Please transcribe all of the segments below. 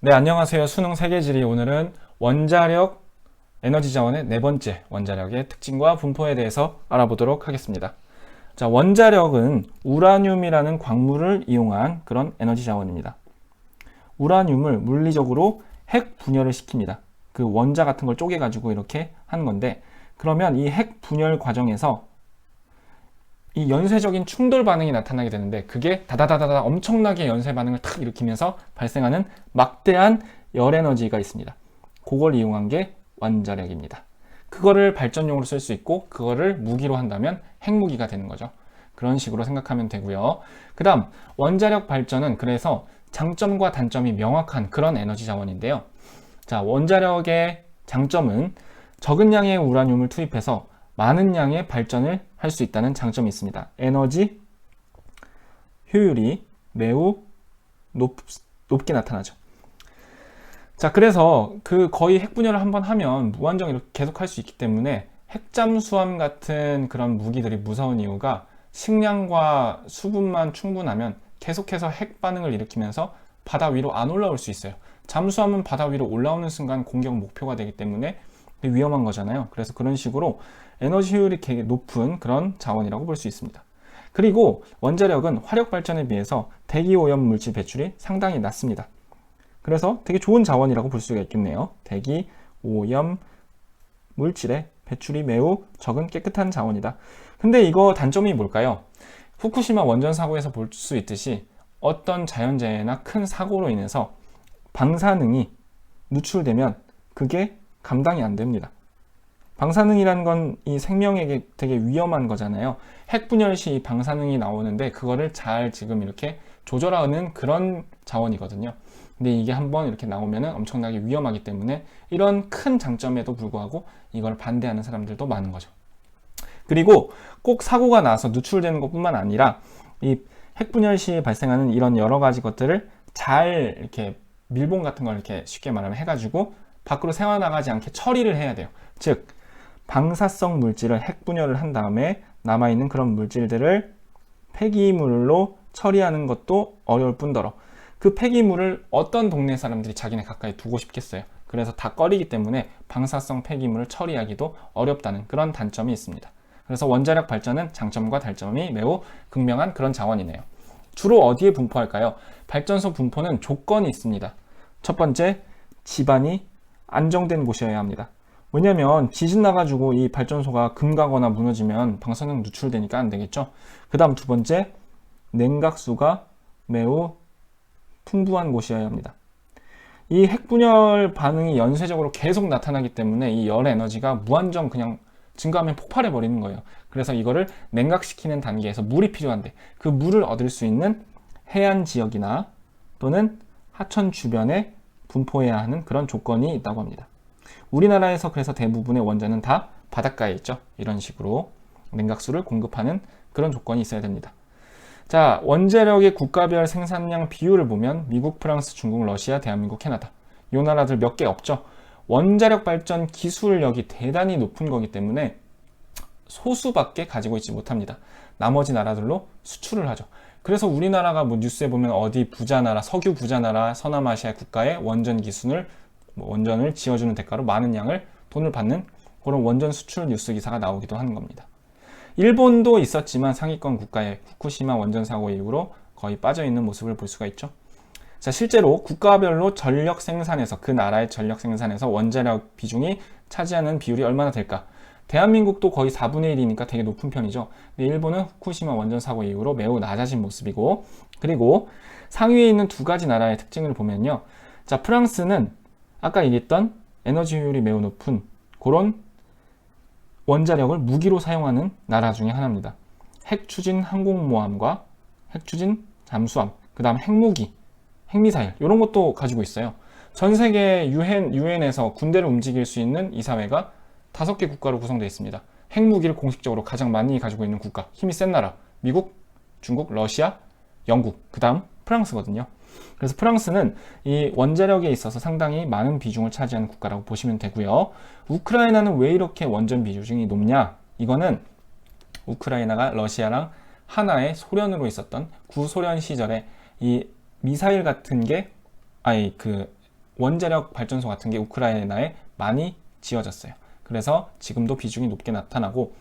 네, 안녕하세요. 수능 세계지리. 오늘은 원자력 에너지 자원의 네 번째 원자력의 특징과 분포에 대해서 알아보도록 하겠습니다. 자, 원자력은 우라늄이라는 광물을 이용한 그런 에너지 자원입니다. 우라늄을 물리적으로 핵 분열을 시킵니다. 그 원자 같은 걸 쪼개 가지고 이렇게 하는 건데, 그러면 이 핵 분열 과정에서 이 연쇄적인 충돌 반응이 나타나게 되는데 그게 다다다다다 엄청나게 연쇄 반응을 탁 일으키면서 발생하는 막대한 열 에너지가 있습니다. 그걸 이용한 게 원자력입니다. 그거를 발전용으로 쓸 수 있고 그거를 무기로 한다면 핵무기가 되는 거죠. 그런 식으로 생각하면 되고요. 그 다음 원자력 발전은 그래서 장점과 단점이 명확한 그런 에너지 자원인데요. 자, 원자력의 장점은 적은 양의 우라늄을 투입해서 많은 양의 발전을 할 수 있다는 장점이 있습니다. 에너지 효율이 매우 높, 높게 나타나죠. 자, 그래서 그 거의 핵 분열을 한번 하면 무한정 이렇게 계속 할 수 있기 때문에 핵잠수함 같은 그런 무기들이 무서운 이유가 식량과 수분만 충분하면 계속해서 핵 반응을 일으키면서 바다 위로 안 올라올 수 있어요. 잠수함은 바다 위로 올라오는 순간 공격 목표가 되기 때문에 위험한 거잖아요. 그래서 그런 식으로 에너지 효율이 높은 그런 자원이라고 볼 수 있습니다. 그리고 원자력은 화력 발전에 비해서 대기 오염 물질 배출이 상당히 낮습니다. 그래서 되게 좋은 자원이라고 볼 수가 있겠네요. 대기 오염 물질의 배출이 매우 적은 깨끗한 자원이다. 근데 이거 단점이 뭘까요? 후쿠시마 원전 사고에서 볼 수 있듯이 어떤 자연재해나 큰 사고로 인해서 방사능이 누출되면 그게 감당이 안 됩니다. 방사능이라는 건이 생명에게 되게 위험한 거잖아요. 핵 분열 시 방사능이 나오는데 그거를 잘 지금 이렇게 조절하는 그런 자원이거든요. 근데 이게 한번 이렇게 나오면은 엄청나게 위험하기 때문에 이런 큰 장점에도 불구하고 이걸 반대하는 사람들도 많은 거죠. 그리고 꼭 사고가 나서 누출되는 것뿐만 아니라 이 핵분열 시 발생하는 이런 여러 가지 것들을 잘 이렇게 밀봉 같은 걸 이렇게 쉽게 말하면 해가지고 밖으로 새어나가지 않게 처리를 해야 돼요. 즉, 방사성 물질을 핵분열을 한 다음에 남아있는 그런 물질들을 폐기물로 처리하는 것도 어려울 뿐더러 그 폐기물을 어떤 동네 사람들이 자기네 가까이 두고 싶겠어요. 그래서 다 꺼리기 때문에 방사성 폐기물을 처리하기도 어렵다는 그런 단점이 있습니다. 그래서 원자력 발전은 장점과 단점이 매우 극명한 그런 자원이네요. 주로 어디에 분포할까요? 발전소 분포는 조건이 있습니다. 첫 번째, 집안이 안정된 곳이어야 합니다. 왜냐면 지진 나가지고 이 발전소가 금가거나 무너지면 방사능 누출되니까 안 되겠죠. 그 다음 두 번째, 냉각수가 매우 풍부한 곳이어야 합니다. 이 핵분열 반응이 연쇄적으로 계속 나타나기 때문에 이 열 에너지가 무한정 그냥 증가하면 폭발해 버리는 거예요. 그래서 이거를 냉각시키는 단계에서 물이 필요한데 그 물을 얻을 수 있는 해안 지역이나 또는 하천 주변에 분포해야 하는 그런 조건이 있다고 합니다. 우리나라에서 그래서 대부분의 원전은 다 바닷가에 있죠. 이런 식으로 냉각수를 공급하는 그런 조건이 있어야 됩니다. 자, 원자력의 국가별 생산량 비율을 보면 미국, 프랑스, 중국, 러시아, 대한민국, 캐나다. 이 나라들 몇 개 없죠. 원자력 발전 기술력이 대단히 높은 거기 때문에 소수밖에 가지고 있지 못합니다. 나머지 나라들로 수출을 하죠. 그래서 우리나라가 뭐 뉴스에 보면 어디 부자 나라, 석유 부자 나라, 서남아시아 국가의 원전 기술을 뭐 원전을 지어주는 대가로 많은 양을 돈을 받는 그런 원전 수출 뉴스 기사가 나오기도 하는 겁니다. 일본도 있었지만 상위권 국가의 후쿠시마 원전 사고 이후로 거의 빠져 있는 모습을 볼 수가 있죠. 자, 실제로 국가별로 전력 생산에서 그 나라의 전력 생산에서 원자력 비중이 차지하는 비율이 얼마나 될까? 대한민국도 거의 4분의 1이니까 되게 높은 편이죠. 근데 일본은 후쿠시마 원전 사고 이후로 매우 낮아진 모습이고, 그리고 상위에 있는 두 가지 나라의 특징을 보면요. 자, 프랑스는 아까 얘기했던 에너지 효율이 매우 높은 그런 원자력을 무기로 사용하는 나라 중에 하나입니다. 핵 추진 항공모함과 핵 추진 잠수함, 그 다음 핵무기, 핵미사일 이런 것도 가지고 있어요. 전 세계 유엔 유엔에서 군대를 움직일 수 있는 이 사회가 다섯 개 국가로 구성되어 있습니다. 핵무기를 공식적으로 가장 많이 가지고 있는 국가, 힘이 센 나라, 미국, 중국, 러시아, 영국, 그 다음 프랑스거든요. 그래서 프랑스는 이 원자력에 있어서 상당히 많은 비중을 차지하는 국가라고 보시면 되고요. 우크라이나는 왜 이렇게 원전 비중이 높냐? 이거는 우크라이나가 러시아랑 하나의 소련으로 있었던 구소련 시절에 이 미사일 같은 게 아니 그 원자력 발전소 같은 게 우크라이나에 많이 지어졌어요. 그래서 지금도 비중이 높게 나타나고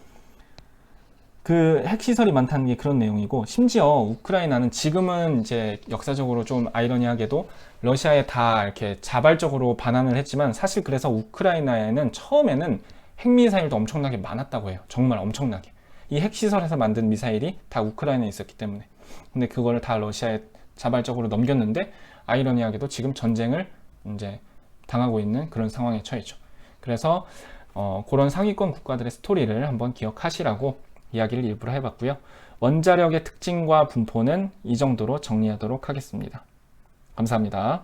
그 핵시설이 많다는 게 그런 내용이고 심지어 우크라이나는 지금은 이제 역사적으로 좀 아이러니하게도 러시아에 다 이렇게 자발적으로 반환을 했지만 사실 그래서 우크라이나에는 처음에는 핵미사일도 엄청나게 많았다고 해요. 정말 엄청나게. 이 핵시설에서 만든 미사일이 다 우크라이나에 있었기 때문에. 근데 그거를 다 러시아에 자발적으로 넘겼는데 아이러니하게도 지금 전쟁을 이제 당하고 있는 그런 상황에 처해죠. 그래서 어, 그런 상위권 국가들의 스토리를 한번 기억하시라고 이야기를 일부러 해봤고요. 원자력의 특징과 분포는 이 정도로 정리하도록 하겠습니다. 감사합니다.